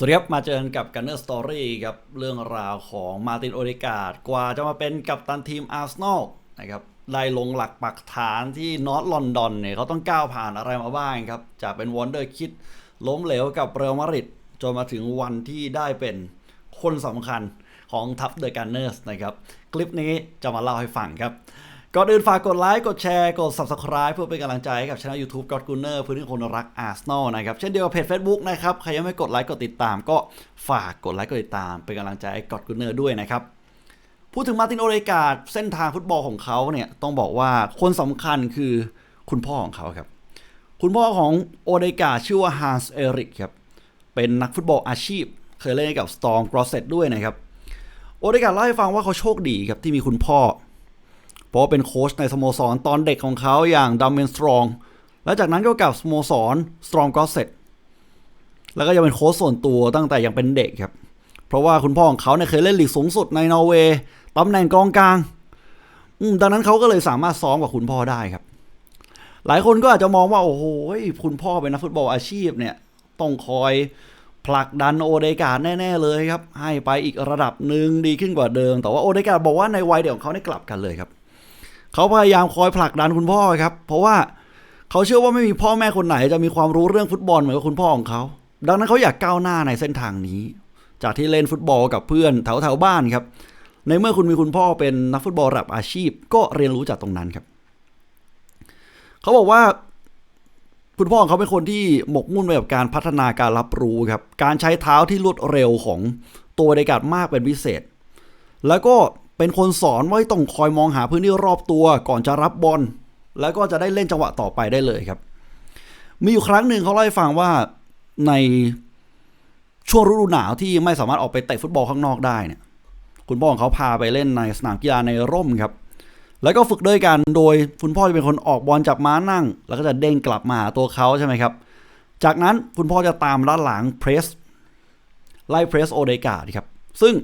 สวัสดีครับ มาเจอกันกับกันเนอร์สตอรี่ครับ เรื่องราวของมาตินโอเดกาดกว่าจะมาเป็นกัปตันทีมอาร์เซนอลนะครับได้ลงหลักปักฐานที่นอตลอนดอนเนี่ยเขาต้องก้าวผ่านอะไรมาบ้างครับ จากเป็นวอนเดอร์คิดล้มเหลวกับเรอัลมาดริดจนมาถึงวันที่ได้เป็นคนสำคัญของทัพเดอะกันเนอร์สนะครับ คลิปนี้จะมาเล่าให้ฟังครับ ก่อนอื่นฝากกดไลค์ กดแชร์ กด Subscribe เพื่อเป็นกำลังใจให้กับช่อง YouTube กอดกูเนอร์พื้นที่คนรักอาร์เซนอลนะครับ เช่นเดียวกับเพจ Facebook นะครับ ใครยังไม่กดไลค์ กดติดตามก็ฝากกดไลค์ กดติดตาม เป็นกำลังใจให้กอดกูเนอร์ด้วยนะครับ พูดถึงมาตินโอเรกาดเส้นทางฟุตบอลของเขาเนี่ยต้องบอกว่าคนสำคัญคือคุณพ่อของเขาครับ คุณพ่อของโอเดกาชื่อว่าฮันส์เอริกครับ เป็นนักฟุตบอลอาชีพ เคยเล่นกับสตอ m กรอสเซตด้วยนะครับ โอเดกาเล่าให้ฟังว่าเขาโชคดีครับที่มีคุณพ่อ เพราะว่าเป็นโค้ชในสโมสรตอนเด็กของเขาอย่างดัมเบนสตรอง และจากนั้นก็กลับสโมสรสตรองก็เสร็จแล้วก็ยังเป็นโค้ชส่วนตัวตั้งแต่ยังเป็นเด็กครับ เพราะว่าคุณพ่อของเขาเนี่ยเคยเล่นลีกสูงสุดในนอร์เวย์ตำแหน่งกองกลางดังนั้นเขาก็เลยสามารถซ้อมกับคุณพ่อได้ครับ หลายคนก็อาจจะมองว่าโอ้โหคุณพ่อเป็นนักฟุตบอลอาชีพเนี่ยต้องคอยผลักดันโอเดกาดแน่ ๆ เลยครับ ให้ไปอีกระดับหนึ่งดีขึ้นกว่าเดิม แต่ว่าโอเดกาดบอกว่าในวัยเดียวของเขาเนี่ยกลับกันเลยครับ เขาพยายามคอยผลักดันคุณพ่อครับ เพราะว่าเขาเชื่อว่าไม่มีพ่อแม่คนไหนจะมีความรู้เรื่องฟุตบอลเหมือนกับคุณพ่อของเขา ดังนั้นเขาอยากก้าวหน้าในเส้นทางนี้ จากที่เล่นฟุตบอลกับเพื่อนแถวแถวๆบ้านครับ ในเมื่อคุณมีคุณพ่อเป็นนักฟุตบอลระดับอาชีพ ก็เรียนรู้จากตรงนั้นครับ เขาบอกว่าคุณพ่อของเขาเป็นคนที่หมกมุ่นไปกับการพัฒนาการรับรู้ครับ การใช้เท้าที่รวดเร็วของตัวเดกาดมากเป็นพิเศษ แล้วก็ เป็นคนสอนว่าต้องคอยมองหาพื้นที่รอบตัวก่อนจะรับบอลแล้วก็จะได้เล่นจังหวะต่อไปได้เลยครับ มีอยู่ครั้งหนึ่งเขาเล่าให้ฟังว่าในช่วงฤดูหนาวที่ไม่สามารถออกไปเตะฟุตบอลข้างนอกได้เนี่ย คุณพ่อของเขาพาไปเล่นในสนามกีฬาในร่มครับ แล้วก็ฝึกด้วยกันโดยคุณพ่อจะเป็นคนออกบอลจับม้านั่ง แล้วก็จะเด้งกลับมาหาตัวเขาใช่ไหมครับ จากนั้นคุณพ่อจะตามล้านหลังเพรสไล่เพรสโอเดกาดครับ ซึ่ง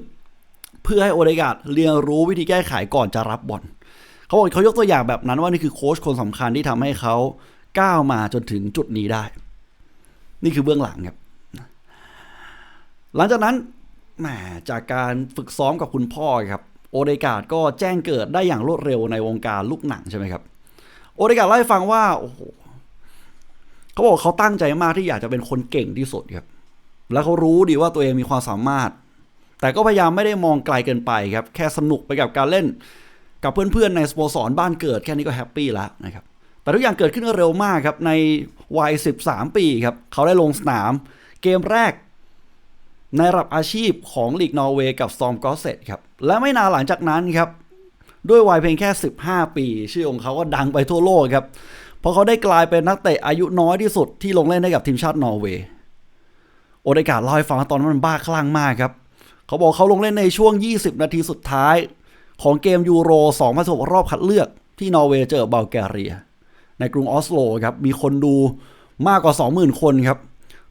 เพื่อให้โอเดกาดเรียนรู้วิธีแก้ไขก่อนจะรับบอลเขาบอกเขายกตัวอย่างแบบนั้นว่านี่คือโค้ชคนสำคัญที่ทำให้เขาก้าวมาจนถึงจุดนี้ได้ นี่คือเบื้องหลังครับ หลังจากนั้นแหมจากการฝึกซ้อมกับคุณพ่อครับ โอเดกาดก็แจ้งเกิดได้อย่างรวดเร็วในวงการลูกหนังใช่ไหมครับ โอเดกาดเล่าให้ฟังว่าโอ้โหเขาบอกเขาตั้งใจมากที่อยากจะเป็นคนเก่งที่สุดครับ แล้วเขารู้ดีว่าตัวเองมีความสามารถ แต่ก็พยายามไม่ได้มองไกลเกินไปครับ แค่สนุกไปกับการเล่น กับเพื่อนๆในสโมสรบ้านเกิดแค่นี้ก็แฮปปี้แล้วนะครับ แต่ทุกอย่างเกิดขึ้นเร็วมากครับในวัย 13 ปีครับ เขาได้ลงสนาม เกมแรก ในระดับอาชีพของลีกนอร์เวย์กับซอมกอสเซตครับ และไม่นานหลังจากนั้นครับ ด้วยวัยเพียงแค่ 15 ปี ชื่อของเขาก็ดังไปทั่วโลกครับ เพราะเขาได้กลายเป็นนักเตะอายุน้อยที่สุดที่ลงเล่นให้กับทีมชาตินอร์เวย์ โอเดกาเล่าให้ฟังตอนนั้นมันบ้าคลั่งมากครับ เขาบอกเขาลงเล่นในช่วง 20 นาทีสุดท้ายของเกมยูโร2016รอบคัดเลือกที่นอร์เวย์เจอบัลแกเรีย ในกรุงออสโลครับ มีคนดูมากกว่า 20,000 คนครับ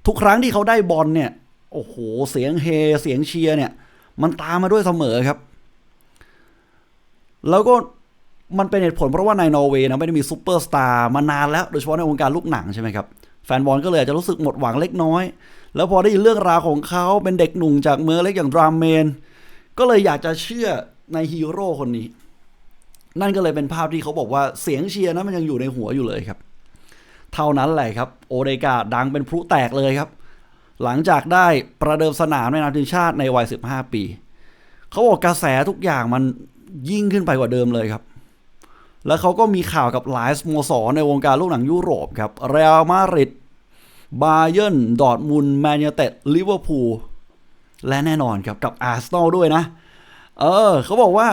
ทุกครั้งที่เขาได้บอลเนี่ย โอ้โห เสียงเฮ เสียงเชียร์เนี่ย มันตามมาด้วยเสมอครับ แล้วก็มันเป็นเหตุผลเพราะว่าในนอร์เวย์นะไม่ได้มีซูเปอร์สตาร์มานานแล้ว โดยเฉพาะในวงการลูกหนังใช่ไหมครับ แฟนบอลก็เลยอาจจะรู้สึกหมดหวังเล็กน้อย แล้วพอได้ยินเรื่องราวของเขาเป็นเด็กหนุ่มจากเมืองเล็กอย่างดรามเมน ก็เลยอยากจะเชื่อในฮีโร่คนนี้ นั่นก็เลยเป็นภาพที่เขาบอกว่าเสียงเชียร์นะมันยังอยู่ในหัวอยู่เลยครับ เท่านั้นแหละครับ โอเดกาดังเป็นพลุแตกเลยครับ หลังจากได้ประเดิมสนามในนามทีมชาติในวัย 15 ปี เขาบอกกระแสทุกอย่างมันยิ่งขึ้นไปกว่าเดิมเลยครับแล้วเขาก็มีข่าวกับหลายสโมสรในวงการลูกหนังยุโรปครับเรอัลมาดริด บาเยิร์นดอร์ทมุนแมนยูเต็ดลิเวอร์พูลและแน่นอนครับกับอาร์เซนอลด้วยนะ เออ เขาบอกว่า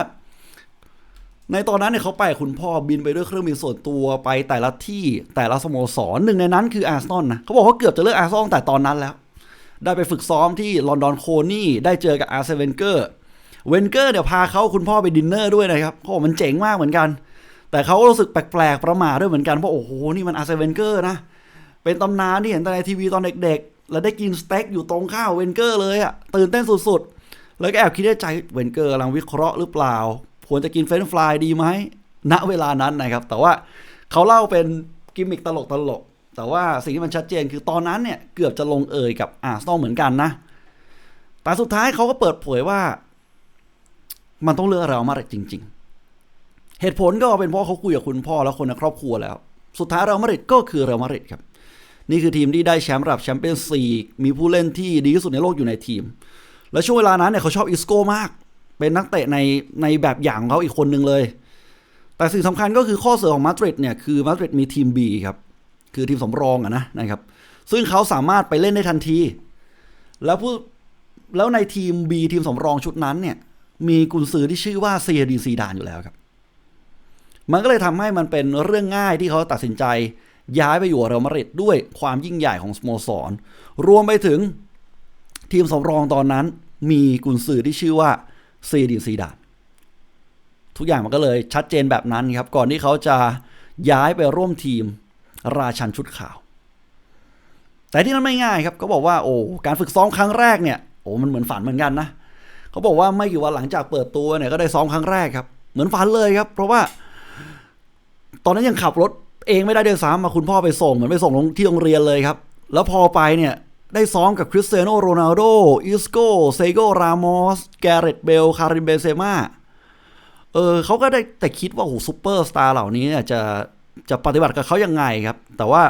ในตอนนั้นเนี่ยเขาไปคุณพ่อบินไปด้วยเครื่องบินส่วนตัวไปแต่ละที่แต่ละสโมสรหนึ่งในนั้นคืออาร์เซนอลนะเขาบอกว่าเกือบจะเลิกอาร์เซนอลแต่ตอนนั้นแล้ว ได้ไปฝึกซ้อมที่ลอนดอนโคนี่ได้เจอกับอาร์เซนเวนเกอร์เวนเกอร์เดี๋ยวพาเขาคุณพ่อไปดินเนอร์ด้วยนะครับเขาบอกมันเจ๋งมากเหมือนกัน แต่เขาก็รู้สึกแปลกๆประหม่าด้วยเหมือนกันเพราะโอ้โหนี่มันอาร์เซนเวนเกอร์นะเเป็นตำนานที่เห็นแต่ในทีวีตอนเด็กๆ แล้วได้กินสเต็กอยู่ตรงข้าวเวนเกอร์เลยอะตื่นเต้นสุดๆ แล้วก็แอบคิดในใจเวนเกอร์กำลังวิเคราะห์หรือเปล่า ควรจะกินเฟรนช์ฟรายดีไหมณเวลานั้นนะครับ แต่ว่าเขาเล่าเป็นกิมมิคตลกๆแต่ว่าสิ่งที่มันชัดเจนคือตอนนั้นเนี่ยเกือบจะลงเอยกับอาร์ซนอลเหมือนกันนะ แต่สุดท้ายเขาก็เปิดเผยว่า มันต้องเลือกเรอัลมาริดจริง ๆ เหตุผลก็เป็นเพราะเขาคุยกับคุณพ่อและคนในครอบครัวแล้ว สุดท้ายเรอัลมาริดก็คือเรอัลมาริดครับ นี่คือทีมที่ได้แชมป์ระดับแชมเปี้ยนส์ลีกมีผู้เล่นที่ดีที่สุดในโลกอยู่ในทีม และช่วงเวลานั้นเนี่ยเขาชอบอิสโก้มาก เป็นนักเตะในในแบบอย่างของเขาอีกคนหนึ่งเลย แต่สิ่งสำคัญก็คือข้อเสนอของมาดริดเนี่ยคือมาดริดมีทีม B ครับคือทีมสำรองอะนะนะครับ ซึ่งเขาสามารถไปเล่นได้ทันที แล้วผู้แล้วในทีม B ทีมสำรองชุดนั้นเนี่ย มีกุนซือที่ชื่อว่าเซียดีซีดานอยู่แล้วครับ มันก็เลยทำให้มันเป็นเรื่องง่ายที่เขาตัดสินใจ ย้ายไปอยู่เรอัลมาดริดด้วยความยิ่งใหญ่ของสโมสร รวมไปถึงทีมสำรองตอนนั้น มีกุนซือที่ชื่อว่าซีดีซีดานทุกอย่างมันก็เลยชัดเจนแบบนั้นครับ ก่อนที่เขาจะย้ายไปร่วมทีมราชันชุดขาว แต่ที่นั้นไม่ง่ายครับเขาบอกว่าโอ้การฝึกซ้อมครั้งแรกเนี่ยโอ้มันเหมือนฝันเหมือนกันนะเขาบอกว่าไม่กี่วันหลังจากเปิดตัวเนี่ยก็ได้ซ้อมครั้งแรกครับ เหมือนฝันเลยครับ เพราะว่า ตอนนั้นยังขับรถ เองไม่ได้เดินซ้ำมาคุณพ่อไปส่งเหมือนไปส่งลงที่โรงเรียนเลยครับ แล้วพอไปเนี่ยได้ซ้อมกับคริสเตียโนโรนัลโดอิสโกเซโกรามอสแกเรตเบลคาริมเบเซมาเออเขาก็ได้แต่คิดว่าโอ้ซูเปอร์สตาร์เหล่านี้เนี่ยจะจะปฏิบัติกับเขายังไงครับ แต่ว่า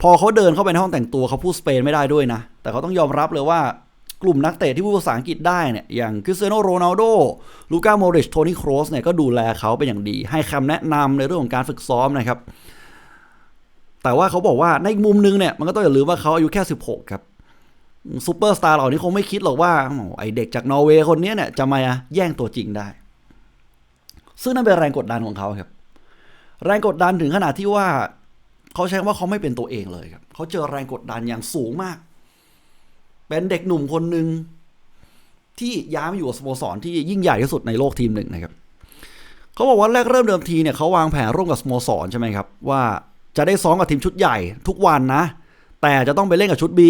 พอเขาเดินเข้าไปในห้องแต่งตัวเขาพูดสเปนไม่ได้ด้วยนะ แต่เขาต้องยอมรับเลยว่า กลุ่มนักเตะที่พูดภาษาอังกฤษได้เนี่ยอย่างคริสเตียโนโรนัลโดลูก้าโมริชโทนี่โครสเนี่ยก็ดูแลเขาเป็นอย่างดี ให้คำแนะนำในเรื่องของการฝึกซ้อมนะครับ แต่ว่าเขาบอกว่าในมุมนึงเนี่ยมันก็ต้องอย่าลืมว่าเขาอายุแค่ 16 ครับซูเปอร์สตาร์เหล่านี้คงไม่คิดหรอกว่าไอเด็กจากนอร์เวย์คนนี้เนี่ยจะมาแย่งตัวจริงได้ ซึ่งนั่นเป็นแรงกดดันของเขาครับ แรงกดดันถึงขนาดที่ว่า เขาใช้คำว่าเขาไม่เป็นตัวเองเลยครับ เขาเจอแรงกดดันอย่างสูงมาก เป็นเด็กหนุ่มคนหนึ่งที่ย้ายมาอยู่กับสโมสรที่ยิ่งใหญ่ที่สุดในโลกทีมหนึ่งนะครับเขาบอกว่าแรกเริ่มเดิมทีเนี่ยเขาวางแผนร่วมกับสโมสรใช่ไหมครับ ว่าจะได้ซ้อมกับทีมชุดใหญ่ทุกวันนะ แต่จะต้องไปเล่นกับชุด B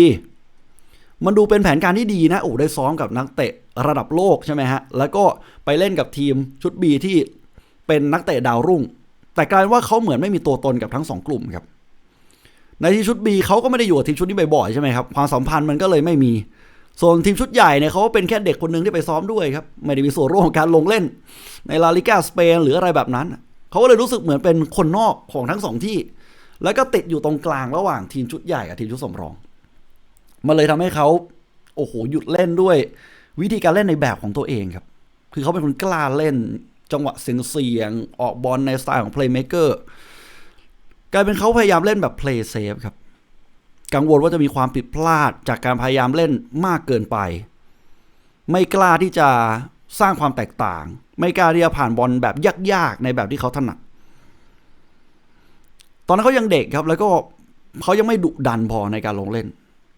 มันดูเป็นแผนการที่ดีนะโอ้ได้ซ้อมกับนักเตะระดับโลกใช่ไหมฮะแล้วก็ไปเล่นกับทีมชุด B ที่เป็นนักเตะดาวรุ่ง แต่กลายว่าเขาเหมือนไม่มีตัวตนกับทั้งสองกลุ่มครับ ในทีมชุด B เขาก็ไม่ได้อยู่กับทีมชุดนี้บ่อยๆใช่ไหมครับความสัมพันธ์มันก็เลยไม่มี ส่วนทีมชุดใหญ่เนี่ยเขาก็เป็นแค่เด็กคนหนึ่งที่ไปซ้อมด้วยครับไม่ได้มีส่วนร่วมของการลงเล่น ในลาลิกาสเปนหรืออะไรแบบนั้นเขาก็เลยรู้สึกเหมือนเป็นคนนอกของทั้งสองที่ แล้วก็ติดอยู่ตรงกลางระหว่างทีมชุดใหญ่กับทีมชุดสำรองมันเลยทำให้เขาโอ้โหหยุดเล่นด้วย วิธีการเล่นในแบบของตัวเองครับ คือเขาเป็นคนกล้าเล่นจังหวะเสียงๆออกบอลในสไตล์ของ playmaker ก กลายเป็นเขาพยายามเล่นแบบ play safe ครับ กังวลว่าจะมีความผิดพลาดจากการพยายามเล่นมากเกินไป ไม่กล้าที่จะสร้างความแตกต่าง ไม่กล้าที่จะผ่านบอลแบบยากๆในแบบที่เขาถนัด ตอนนั้นเขายังเด็กครับ แล้วก็เขายังไม่ดุดันพอในการลงเล่น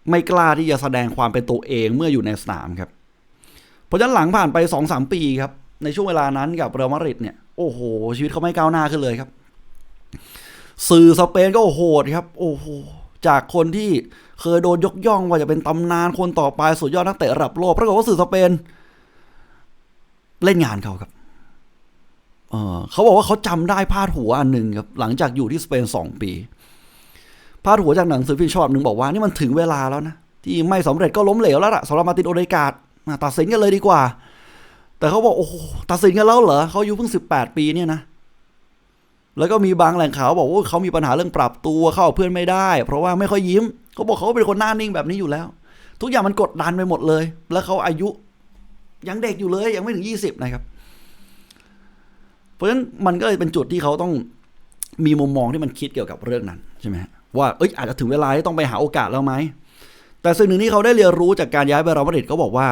ไม่กล้าที่จะแสดงความเป็นตัวเองเมื่ออยู่ในสนามครับ เพราะฉะนั้นหลังผ่านไปสองสามปีครับ ในช่วงเวลานั้นกับเรอัลมาดริดเนี่ย โอ้โห ชีวิตเขาไม่ก้าวหน้าขึ้นเลยครับ สื่อสเปนก็โหดครับ โอ้โหจากคนที่เคยโดนยกย่องว่าจะเป็นตำนานคนต่อไปสุดยอดนักเตะระดับโลกปรากฏว่าสื่อสเปน เล่นงานเขาครับเออเขาบอกว่าเขาจำได้พาดหัวอันหนึ่งครับ หลังจากอยู่ที่สเปนสองปีพาดหัวจากหนังสือพิมพ์ฉบับหนึ่งบอกว่านี่มันถึงเวลาแล้วนะที่ไม่สำเร็จก็ล้มเหลวแล้วล่ะสำหรับมาตินโอเดกาดตัดสินกันเลยดีกว่า แต่เขาบอกโอ้โหตัดสินกันแล้วเหรอเขาอายุเพิ่งสิบแปดปีเนี่ยนะ แล้วก็มีบางแหล่งข่าวบอกว่าเขามีปัญหาเรื่องปรับตัวเข้าเพื่อนไม่ได้ เพราะว่าไม่ค่อยยิ้ม เขาบอกเขาเป็นคนหน้านิ่งแบบนี้อยู่แล้ว ทุกอย่างมันกดดันไปหมดเลย แล้วเขาอายุยังเด็กอยู่เลยยังไม่ถึงยี่สิบนะครับ เพราะฉะนั้นมันก็เลยเป็นจุดที่เขาต้องมีมุมมองที่มันคิดเกี่ยวกับเรื่องนั้นใช่ไหมว่าเอ้ยอาจจะถึงเวลาที่ต้องไปหาโอกาสแล้วไหมแต่สิ่งหนึ่งที่เขาได้เรียนรู้จากการย้ายไปรอัลมาดริดเขาบอกว่า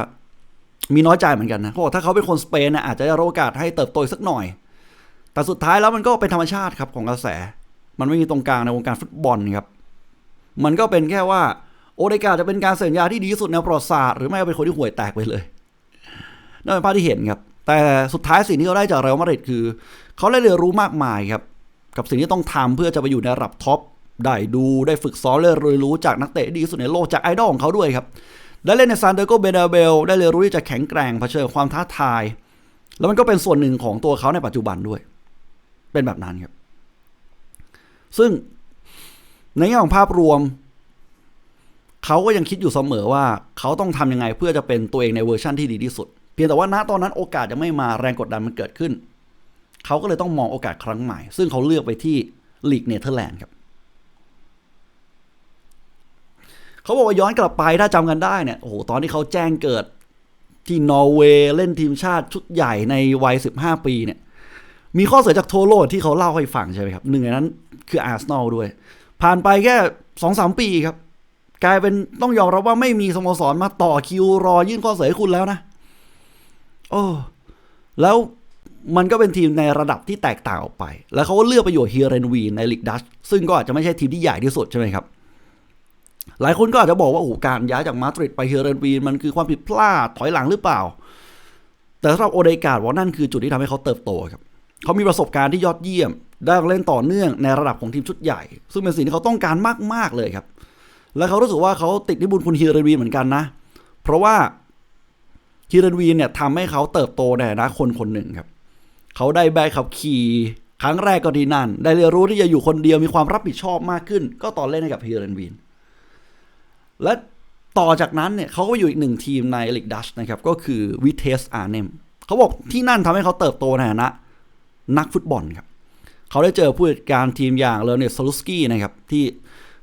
มีน้อยใจเหมือนกันนะเขาบอกถ้าเขาเป็นคนสเปนนะอาจจะได้รับโอกาสให้เติบโตสักหน่อย แต่สุดท้ายแล้วมันก็เป็นธรรมชาติครับของกระแส มันไม่มีตรงกลางในวงการฟุตบอลครับ มันก็เป็นแค่ว่า โอเดกาจะเป็นการเซ็นยาที่ดีที่สุดในประวัติศาสตร์หรือไม่ก็เป็นคนที่ห่วยแตกไปเลยนั่นเป็นภาพที่เห็นครับ แต่สุดท้ายสิ่งที่เขาได้จากเรอัลมาดริดคือ เขาได้เรียนรู้มากมายครับ กับสิ่งที่ต้องทำเพื่อจะไปอยู่ในระดับท็อปได้ดูได้ฝึกซ้อมเรียนรู้จากนักเตะดีที่สุดในโลกจากไอดอลของเขาด้วยครับได้เล่นในซานเดโกเบเดเบลได้เรียนรู้ที่จะแข็งแกร่งเผชิญความท้าทาย แล้วมันก็เป็นส่วนหนึ่งของตัวเขาในปัจจุบันด้วย เป็นแบบนั้นครับ ซึ่งในแง่ของภาพรวม เขาก็ยังคิดอยู่เสมอว่าเขาต้องทำยังไงเพื่อจะเป็นตัวเองในเวอร์ชั่นที่ดีที่สุด เพียงแต่ว่าณตอนนั้นโอกาสยังไม่มาแรงกดดันมันเกิดขึ้น เขาก็เลยต้องมองโอกาสครั้งใหม่ ซึ่งเขาเลือกไปที่ลีกเนเธอร์แลนด์ครับเขาบอกว่าย้อนกลับไปถ้าจำกันได้เนี่ยโอ้โหตอนที่เขาแจ้งเกิดที่นอร์เวย์เล่นทีมชาติชุดใหญ่ในวัย 15 ปีเนี่ย มีข้อเสียจากโทโรที่เขาเล่าให้ฟังใช่ไหมครับ หนึ่งในนั้นคืออาร์เซนอลด้วย ผ่านไปแค่สองสามปีครับ กลายเป็นต้องยอมรับว่าไม่มีสโมสรมาต่อคิวรอยื่นข้อเสนอให้คุณแล้วนะ โอ้แล้วมันก็เป็นทีมในระดับที่แตกต่างออกไป แล้วเขาก็เลือกไปอยู่เฮียเรนวีในลีกดัช ซึ่งก็อาจจะไม่ใช่ทีมที่ใหญ่ที่สุดใช่ไหมครับ หลายคนก็อาจจะบอกว่าโอ้การย้ายจากมาดริดไปเฮียเรนวีมันคือความผิดพลาดถอยหลังหรือเปล่า แต่สำหรับโอเดกาดว่านั่นคือจุดที่ทำให้เขาเติบโตครับ เขามีประสบการณ์ที่ยอดเยี่ยม ได้เล่นต่อเนื่องในระดับของทีมชุดใหญ่ ซึ่งเป็นสิ่งที่เขาต้องการมากๆเลยครับ และเขารู้สึกว่าเขาติดที่บุญคุณฮีเรนวีเหมือนกันนะ เพราะว่าฮีเรนวีเนี่ยทำให้เขาเติบโตในฐานะคนคนหนึ่งครับ เขาได้ใบขับขี่ครั้งแรกก็ที่นั่น ได้เรียนรู้ที่จะอยู่คนเดียวมีความรับผิดชอบมากขึ้น ก็ตอนเล่นให้กับฮีเรนวีน และต่อจากนั้นเนี่ยเขาก็อยู่อีกหนึ่งทีมในลีกดัชนะครับ ก็คือวิเทสอาร์เนมเขาบอกที่นั่นทำให้เขาเติบโตในฐานะ นักฟุตบอลครับ เขาได้เจอผู้จัดการทีมอย่างเลอเนตซาลุสกี้นะครับที่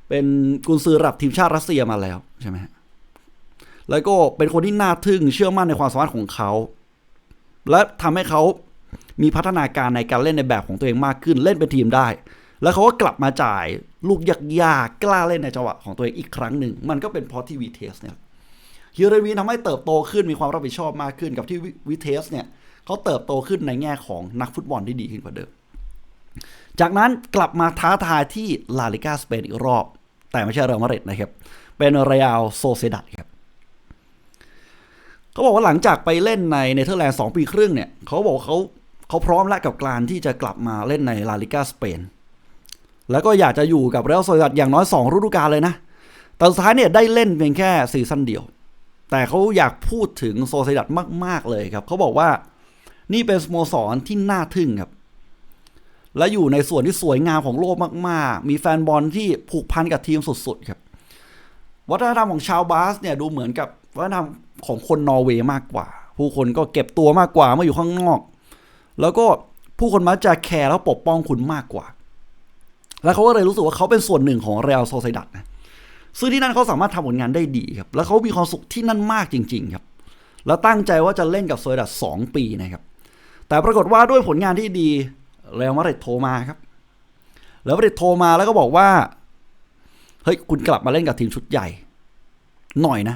เป็นกุนซือระดับทีมชาติรัสเซียมาแล้วใช่ไหมฮะแล้วก็เป็นคนที่น่าทึ่งเชื่อมั่นในความสามารถของเขา และทำให้เขามีพัฒนาการในการเล่นในแบบของตัวเองมากขึ้นเล่นเป็นทีมได้ แล้วเขาก็กลับมาจ่ายลูกยากๆกล้าเล่นในจังหวะของตัวเองอีกครั้งหนึ่ง มันก็เป็นเพราะที่วีเทสเนี่ยฮิเรวีทำให้เติบโตขึ้นมีความรับผิดชอบมากขึ้นกับที่วิเทสเนี่ย เขาเติบโตขึ้นในแง่ของนักฟุตบอลที่ดีขึ้นกว่าเดิม จากนั้นกลับมาท้าทายที่ลาลิกาสเปนอีกรอบ แต่ไม่ใช่เรอัลมาดริดนะครับ เป็นเรอัลโซเซดัดครับเขาบอกว่าหลังจากไปเล่นในเนเธอร์แลนด์สองปีครึ่งเนี่ยเขาบอกเขาเขาพร้อมและกับการที่จะกลับมาเล่นในลาลิกาสเปนแล้วก็อยากจะอยู่กับเรอัลโซเซดัดอย่างน้อย2ฤดูกาลเลยนะแต่สุดท้ายเนี่ยได้เล่นเพียงแค่ซีซั่นเดียว แต่เขาอยากพูดถึงโซเซดัดมาก ๆ เลยครับเขาบอกว่า นี่เป็นสโมสรที่น่าทึ่งครับ และอยู่ในส่วนที่สวยงามของโลกมากๆ มีแฟนบอลที่ผูกพันกับทีมสุดๆครับ วัฒนธรรมของชาวบาสเนี่ยดูเหมือนกับวัฒนธรรมของคนนอร์เวย์มากกว่า ผู้คนก็เก็บตัวมากกว่าเมื่ออยู่ข้างนอก แล้วก็ผู้คนมักจะแคร์แล้วปกป้องคุณมากกว่า แล้วเขาก็เลยรู้สึกว่าเขาเป็นส่วนหนึ่งของเรอัลโซเซดัดนะซึ่งที่นั่นเขาสามารถทำผลงานได้ดีครับ แล้วเขามีความสุขที่นั่นมากจริง ๆ ครับ แล้วตั้งใจว่าจะเล่นกับโซเซดัดสองปีนะครับ แต่ปรากฏว่าด้วยผลงานที่ดีเรอัลมาดริดโทรมาครับแล้วมาดริดโทรมาแล้วก็บอกว่า เฮ้ย คุณกลับมาเล่นกับทีมชุดใหญ่ หน่อยนะ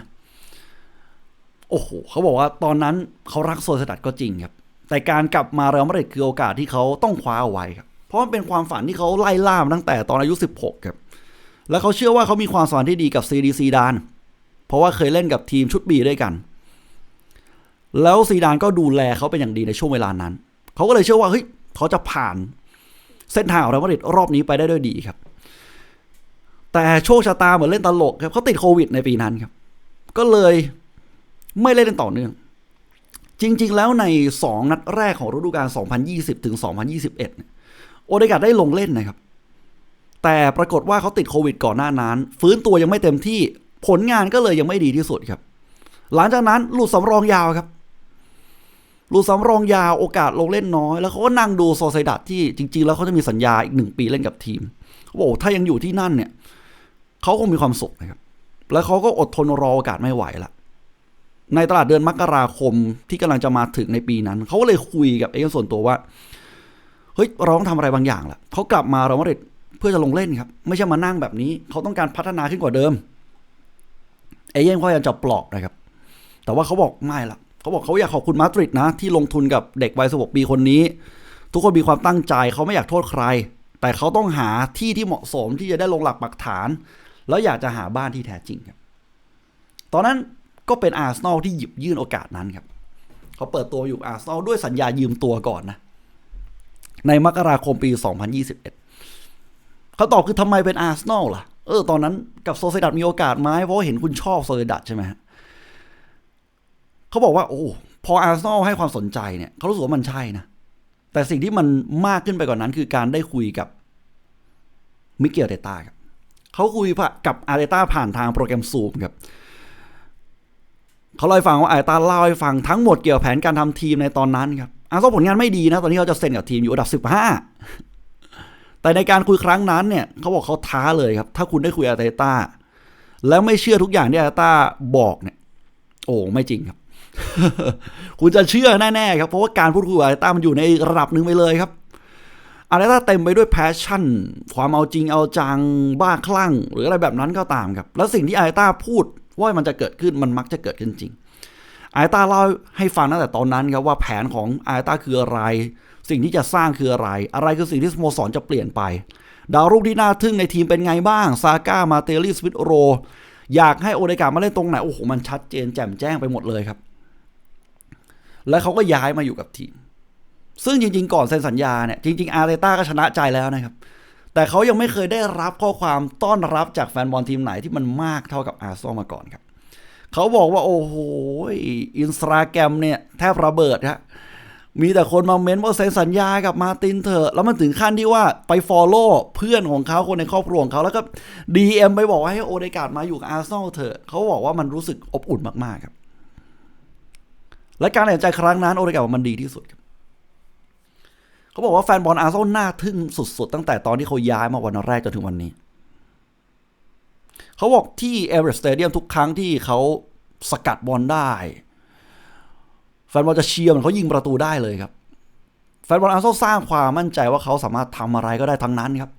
โอ้โหเขาบอกว่าตอนนั้นเขารักโซเซดัดก็จริงครับ แต่การกลับมาเรอัลมาดริดคือโอกาสที่เขาต้องคว้าเอาไว้ครับ เพราะมันเป็นความฝันที่เขาไล่ล่ามาตั้งแต่ตอนอายุ 16 ครับ แล้วเขาเชื่อว่าเขามีความสัมพันธ์ที่ดีกับซีดีซีดาน เพราะว่าเคยเล่นกับทีมชุดบีด้วยกัน แล้วซีดานก็ดูแลเขาเป็นอย่างดีในช่วงเวลานั้น เขาก็เลยเชื่อว่าเฮ้ยเขาจะผ่านเส้นทางของเรอัลมาดริดรอบนี้ไปได้ด้วยดีครับ แต่โชคชะตาเหมือนเล่นตลกครับเขาติดโควิดในปีนั้นครับ ก็เลยไม่เล่นต่อเนื่อง จริง ๆ แล้วใน 2 นัดแรกของฤดูกาล 2020 ถึง 2021เนี่ยโอเดการ์ดได้ลงเล่นนะครับ แต่ปรากฏว่าเขาติดโควิดก่อนหน้านั้น ฟื้นตัวยังไม่เต็มที่ ผลงานก็เลยยังไม่ดีที่สุดครับ หลังจากนั้นหลุดสำรองยาวครับ ลุดสำรองยาวโอกาสลงเล่นน้อย แล้วเขาก็นั่งดูโซไซดัตที่จริง ๆ แล้วเขาจะมีสัญญาอีกหนึ่งปีเล่นกับทีมโอ้ถ้ายังอยู่ที่นั่นเนี่ยเขาคงมีความสุขนะครับ แล้วเขาก็อดทนรอโอกาสไม่ไหวละในตลาดเดือนมกราคมที่กำลังจะมาถึงในปีนั้น เขาก็เลยคุยกับเอเจนต์ส่วนตัวว่าเฮ้ยเราต้องทำอะไรบางอย่างละเขากลับมาเรามาดริดเพื่อจะลงเล่นครับ ไม่ใช่มานั่งแบบนี้ เขาต้องการพัฒนาขึ้นกว่าเดิม เอเย่นพยายามจะปลอบนะครับ แต่ว่าเขาบอกไม่ละ เขาบอกเขาอยากขอบคุณมาดริดนะ ที่ลงทุนกับเด็กวัยสิบปีคนนี้ ทุกคนมีความตั้งใจเขาไม่อยากโทษใคร แต่เขาต้องหาที่ที่เหมาะสมที่จะได้ลงหลักปักฐาน แล้วอยากจะหาบ้านที่แท้จริงครับ ตอนนั้นก็เป็นอาร์เซนอลที่หยิบยื่นโอกาสนั้นครับเขาเปิดตัวอยู่อาร์เซนอลด้วยสัญญายืมตัวก่อนนะ ในมกราคมปี 2021เขาตอบคือทำไมเป็นอาร์เซนอลล่ะ เออ ตอนนั้นกับโซเซดัตมีโอกาสไหมเพราะเห็นคุณชอบโซเซดัตใช่ไหม เขาบอกว่าโอ้พออาร์เซนอลให้ความสนใจเนี่ยเขารู้สึกว่ามันใช่นะ แต่สิ่งที่มันมากขึ้นไปกว่านนั้น คือการได้คุยกับมิเกลเตต้าครับเขาคุยกับอาร์เตต้าผ่านทางโปรแกรมซูมครับเขาเล่าให้ฟังว่าอาร์เตต้าเล่าให้ฟังทั้งหมดเกี่ยวกับแผนการทำทีมในตอนนั้นครับอาร์เซนอลผลงานไม่ดีนะ ตอนนี้เขาจะเซ็นกับทีมอยู่อันดับ 15 แต่ในการคุยครั้งนั้นเนี่ยเขาบอกเขาท้าเลยครับ ถ้าคุณได้คุยอาร์เตต้าแล้วไม่เชื่อทุกอย่างที่อาร์เตต้าบอกเนี่ย โอ้ไม่จริงครับ คุณจะเชื่อแน่ๆครับ เพราะว่าการพูดคุยกับอาร์เตต้ามันอยู่ในระดับหนึ่งไปเลยครับอาร์เตต้าเต็มไปด้วยแพชชั่น ความเอาจริงเอาจังบ้าคลั่ง หรืออะไรแบบนั้นก็ตามครับ แล้วสิ่งที่อาร์เตต้าพูดว่ามันจะเกิดขึ้นมันมักจะเกิดขึ้นจริงอาร์เตต้าเล่าให้ฟังตั้งแต่ตอนนั้นครับว่าแผนของอาร์เตต้าคืออะไร สิ่งที่จะสร้างคืออะไร อะไรคือสิ่งที่สโมสรจะเปลี่ยนไป ดาวรุ่งที่น่าทึ่งในทีมเป็นไงบ้างซาก้ามาเตลลี่สวิตโรอยากให้โอเดกามาเล่นตรงไหน โอ้โห มันชัดเจนแจ่มแจ้งไปหมดเลยครับ แล้วเขาก็ย้ายมาอยู่กับทีม ซึ่งจริง ๆ ก่อนเซ็นสัญญาเนี่ยจริง ๆ อาร์เตต้าก็ชนะใจแล้วนะครับ แต่เขายังไม่เคยได้รับข้อความต้อนรับจากแฟนบอลทีมไหนที่มันมากเท่ากับอาร์ซอลมาก่อนครับเขาบอกว่าโอ้โหอินสตาแกรมเนี่ยแทบระเบิดฮะมีแต่คนมาเม้นว่าเซ็นสัญญากับมาตินเถอะแล้วมันถึงขั้นที่ว่าไปฟอลโล่เพื่อนของเขาคนในครอบครัวของเขาแล้วก็ DM ไปบอกว่าให้โอเดกาดมาอยู่กับอาร์เซนอลเถอะเขาบอกว่ามันรู้สึกอบอุ่นมากๆครับ และการตัดสินใจครั้งนั้นโอเดการ์มันดีที่สุดครับเขาบอกว่าแฟนบอลอาร์เซนอลน่าทึ่งสุดๆ ตั้งแต่ตอนที่เขาย้ายมาวันแรกจนถึงวันนี้ เขาบอกที่เอเวอร์สเตเดียมทุกครั้งที่เขาสกัดบอลได้ แฟนบอลจะเชียร์มือนเขายิงประตูได้เลยครับ แฟนบอลอาร์เซนอลสร้างความมั่นใจว่าเขาสามารถทำอะไรก็ได้ทั้งนั้นครับ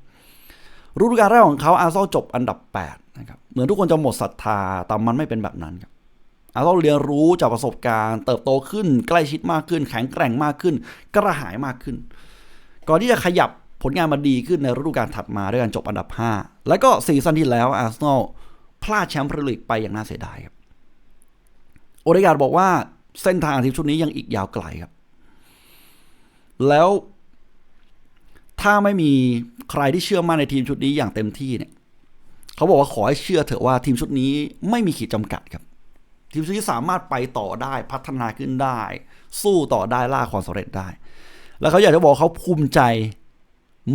ฤดูกาลแรกของเขาอาร์เซนอลจบอันดับ8นะครับเหมือนทุกคนจะหมดศรัทธาแต่มันไม่เป็นแบบนั้นครับ อาร์เซนอลเรียนรู้จากประสบการณ์ เติบโตขึ้น ใกล้ชิดมากขึ้น แข็งแกร่งมากขึ้น กระหายมากขึ้น ก่อนที่จะขยับผลงานมาดีขึ้นในฤดูกาลถัดมาด้วยการจบอันดับ 5 แล้วก็ซีซั่นที่แล้วอาร์เซนอลพลาดแชมป์พรีเมียร์ลีกไปอย่างน่าเสียดายครับ โอเดการ์ดบอกว่าเส้นทางทีมชุดนี้ยังอีกยาวไกลครับ แล้วถ้าไม่มีใครที่เชื่อมั่นในทีมชุดนี้อย่างเต็มที่เนี่ย เขาบอกว่าขอให้เชื่อเถอะว่าทีมชุดนี้ไม่มีขีดจำกัดครับ ทีมชุดนี้สามารถไปต่อได้พัฒนาขึ้นได้ สู้ต่อได้ล่าความสำเร็จได้ แล้วเขาอยากจะบอกเขาภูมิใจ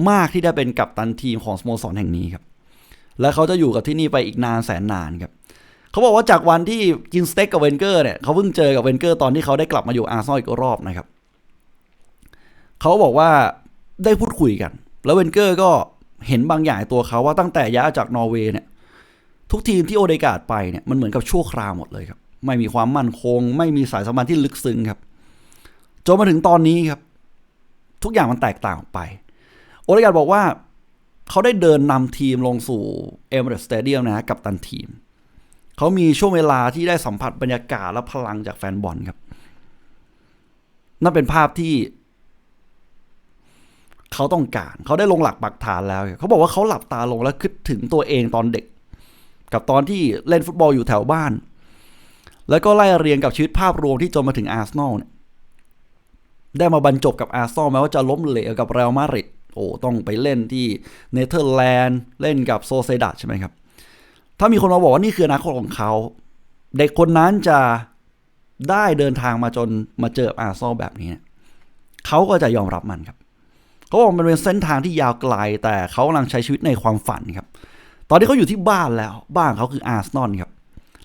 มากที่ได้เป็นกัปตันทีมของสโมสรแห่งนี้ครับ และเขาจะอยู่กับที่นี่ไปอีกนานแสนนานครับเขาบอกว่าจากวันที่กินสเต็กกับเวนเกอร์เนี่ยเขาเพิ่งเจอกับเวนเกอร์ตอนที่เขาได้กลับมาอยู่อาร์ซอลอีกรอบนะครับเขาบอกว่าได้พูดคุยกัน แล้วเวนเกอร์ก็เห็นบางอย่างตัวเขาว่าตั้งแต่ย้ายจากนอร์เวย์เนี่ย ทุกทีมที่โอเดกาดไปเนี่ยมันเหมือนกับชั่วคราวหมดเลยครับ ไม่มีความมั่นคง ไม่มีสายสัมพันธ์ที่ลึกซึ้งครับจนมาถึงตอนนี้ครับ ทุกอย่างมันแตกต่างออกไป โอเดกาดบอกว่า เขาได้เดินนำทีมลงสู่เอเมอเรสต์สเตเดียมนะฮะกับตันทีม เขามีช่วงเวลาที่ได้สัมผัสบรรยากาศและพลังจากแฟนบอลครับ นั่นเป็นภาพที่เขาต้องการ เขาได้ลงหลักปักฐานแล้ว เขาบอกว่าเขาหลับตาลงแล้วคิดถึงตัวเองตอนเด็ก กับตอนที่เล่นฟุตบอลอยู่แถวบ้าน แล้วก็ไล่เรียงกับชีวิตภาพรวมที่จนมาถึงอาร์เซนอลเนี่ยได้มาบรรจบกับอาร์เซนอลแม้ว่าจะล้มเหลวกับเรอัลมาดริดโอ้ต้องไปเล่นที่เนเธอร์แลนด์เล่นกับโซเซดัดใช่ไหมครับ ถ้ามีคนมาบอกว่านี่คืออนาคตของเขา เด็กคนนั้นจะได้เดินทางมาจนมาเจออาร์เซนอลแบบนี้เนี่ยเขาก็จะยอมรับมันครับ เขาบอกมันเป็นเส้นทางที่ยาวไกลแต่เขากำลังใช้ชีวิตในความฝันครับ ตอนนี้เขาอยู่ที่บ้านแล้ว บ้านเขาคืออาร์เซนอลครับ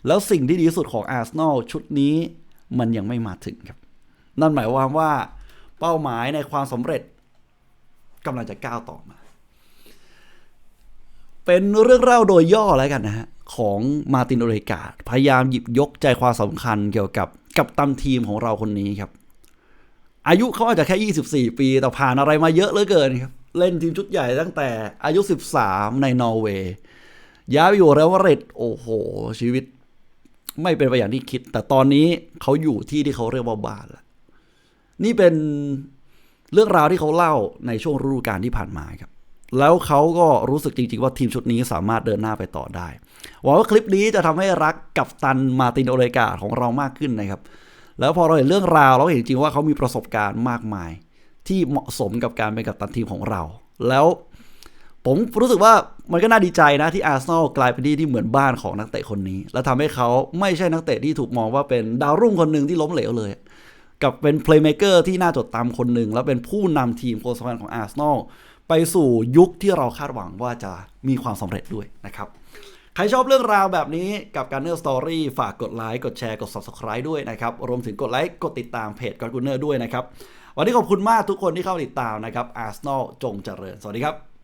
แล้วสิ่งที่ดีที่สุดของอาร์เซนอลชุดนี้มันยังไม่มาถึงครับ นั่นหมายความว่าเป้าหมายในความสำเร็จกำลังจะก้าวต่อมา เป็นเรื่องเล่าโดยย่อแล้วกันนะฮะของมาตินโอเรกาดพยายามหยิบยกใจความสำคัญเกี่ยวกับกับตันทีมของเราคนนี้ครับ อายุเขาอาจจะแค่ 24 ปี แต่ผ่านอะไรมาเยอะเหลือเกินครับ เล่นทีมชุดใหญ่ตั้งแต่อายุ 13 ในนอร์เวย์ ย้ายไปอยู่เรอัลมาดริดโอ้โห ชีวิต ไม่เป็นไปอย่างที่คิด แต่ตอนนี้เขาอยู่ที่ที่เขาเรียกว่าบ้านล้วนี่เป็นเรื่องราวที่เขาเล่าในช่วงฤดูกาลที่ผ่านมาครับ แล้วเขาก็รู้สึกจริง ๆ ว่าทีมชุดนี้สามารถเดินหน้าไปต่อได้หวังว่าคลิปนี้จะทำให้รักกับตันมาตินโอเลกาของเรามากขึ้นนะครับ แล้วพอเราเห็นเรื่องราวเราเห็นจริงว่าเขามีประสบการณ์มากมาย ที่เหมาะสมกับการเป็นกัปตันทีมของเรา แล้ว ผมรู้สึกว่ามันก็น่าดีใจนะที่อาร์เซนอลกลายเป็นที่ที่เหมือนบ้านของนักเตะคนนี้ และทำให้เขาไม่ใช่นักเตะที่ถูกมองว่าเป็นดาวรุ่งคนหนึ่งที่ล้มเหลวเลย กับเป็นเพลย์เม k เกอร์ที่น่าจดจำคนหนึ่งแล้วเป็นผู้นำทีมคนสำคัญของอาร์เซนอลไปสู่ยุคที่เราคาดหวังว่าจะมีความสำเร็จด้วยนะครับใครชอบเรื่องราวแบบนี้กับการเนอร์สตอรี่ฝากกดไลค์กดแชร์กด Subscribe ด้วยนะครับ รวมถึงกดไลค์กดติดตามเพจกอนกูเนอร์ด้วยนะครับ วันนี้ขอบคุณมากทุกคนที่เข้าติดตามนะครับอาร์ n น l จงเจริญ สวัสดีครับ